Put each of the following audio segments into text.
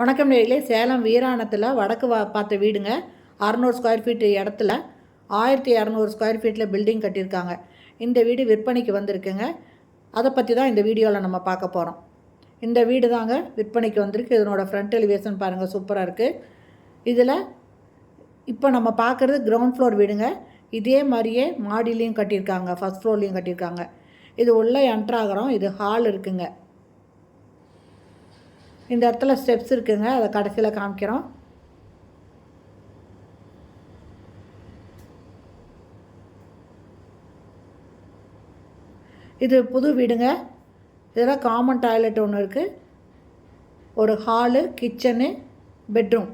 வணக்கம் நேரிலே சேலம் வீராணத்தில் வடக்கு வா பார்த்த வீடுங்க. அறநூறு ஸ்கொயர் ஃபீட் இடத்துல ஆயிரத்தி இரநூறு ஸ்கொயர் ஃபீட்டில் பில்டிங் கட்டியிருக்காங்க. இந்த வீடு விற்பனைக்கு வந்திருக்குங்க. அதை பற்றி தான் இந்த வீடியோவில் நம்ம பார்க்க போகிறோம் இந்த வீடு தாங்க விற்பனைக்கு வந்திருக்கு. இதனோட ஃப்ரண்ட் எலிவேஷன் பாருங்கள் சூப்பராக இருக்குது இதில் இப்போ நம்ம பார்க்குறது கிரவுண்ட் ஃப்ளோர் வீடுங்க. இதே மாதிரியே மாடிலையும் கட்டியிருக்காங்க ஃபஸ்ட் ஃப்ளோர்லேயும் கட்டியிருக்காங்க. இது உள்ளே என்ட்ராகிறோம் இது ஹால் இருக்குங்க. இந்த இடத்துல ஸ்டெப்ஸ் இருக்குங்க. அதை கடைசியில் காமிக்கிறோம். இது புது வீடுங்க. இதெல்லாம் காமன் டாய்லெட் ஒன்று இருக்குது ஒரு ஹாலு கிச்சனு பெட்ரூம்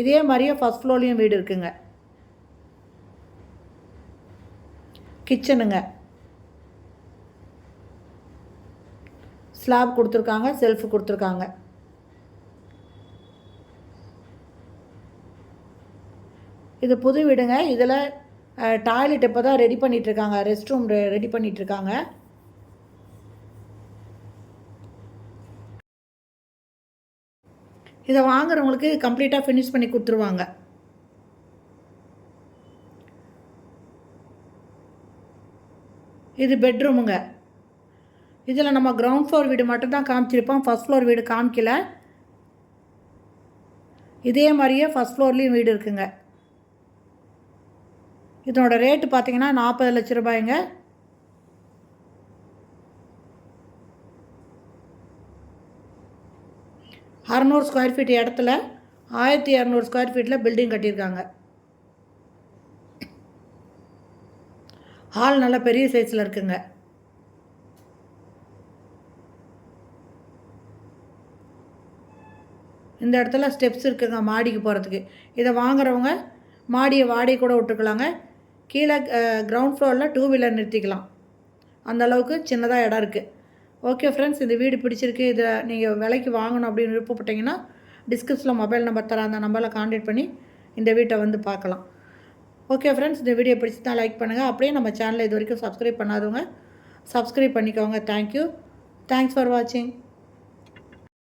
இதே மாதிரியே ஃபஸ்ட் ஃப்ளோர்லேயும் வீடு இருக்குங்க. கிச்சனுங்க ஸ்லாப் கொடுத்துருக்காங்க செல்ஃப் கொடுத்துருக்காங்க. இது புது வீடுங்க. இதில் டாய்லெட் இப்போ தான் ரெடி பண்ணிகிட்ருக்காங்க ரெஸ்ட் ரூம் ரெடி பண்ணிகிட்ருக்காங்க இதை வாங்குறவங்களுக்கு கம்ப்ளீட்டாக ஃபினிஷ் பண்ணி கொடுத்துருவாங்க. இது பெட்ரூமுங்க இதில் நம்ம கிரவுண்ட் ஃப்ளோர் வீடு மட்டும்தான் காமிச்சிருப்போம். ஃபஸ்ட் ஃப்ளோர் வீடு காமிக்கல. இதே மாதிரியே ஃபஸ்ட் ஃப்ளோர்லேயும் வீடு இருக்குங்க. இதனோட ரேட்டு பார்த்தீங்கன்னா நாற்பது லட்ச ரூபாய்ங்க. அறநூறு ஸ்கொயர் ஃபீட் இடத்துல ஆயிரத்தி இரநூறு ஸ்கொயர் ஃபீட்டில் பில்டிங் கட்டியிருக்காங்க. ஹால் நல்லா பெரிய சைஸில் இருக்குங்க. இந்த இடத்துல ஸ்டெப்ஸ் இருக்குங்க மாடிக்கு போகிறதுக்கு இதை வாங்குறவங்க மாடியை வாடகை கூட விட்டுக்கலாங்க. கீழே கிரவுண்ட் ஃப்ளோரில் டூ வீலர் நிறுத்திக்கலாம். அந்தளவுக்கு சின்னதாக இடம் இருக்குது ஓகே ஃப்ரெண்ட்ஸ் இந்த வீடு பிடிச்சிருக்கு. இதை நீங்கள் விலைக்கு வாங்கணும் அப்படின்னு விருப்பப்பட்டீங்கன்னா டிஸ்கிரிப்ஷனில் மொபைல் நம்பர் தர அந்த நம்பரில் காண்டாக்ட் பண்ணி இந்த வீட்டை வந்து பார்க்கலாம். ஓகே ஃப்ரெண்ட்ஸ் இந்த வீடியோ பிடிச்சி லைக் பண்ணுங்கள் அப்படியே நம்ம சேனலை இது வரைக்கும் சப்ஸ்கிரைப் பண்ணாதவங்க சப்ஸ்கிரைப் பண்ணிக்கோங்க. தேங்க்யூ தேங்க்ஸ் ஃபார் வாட்சிங்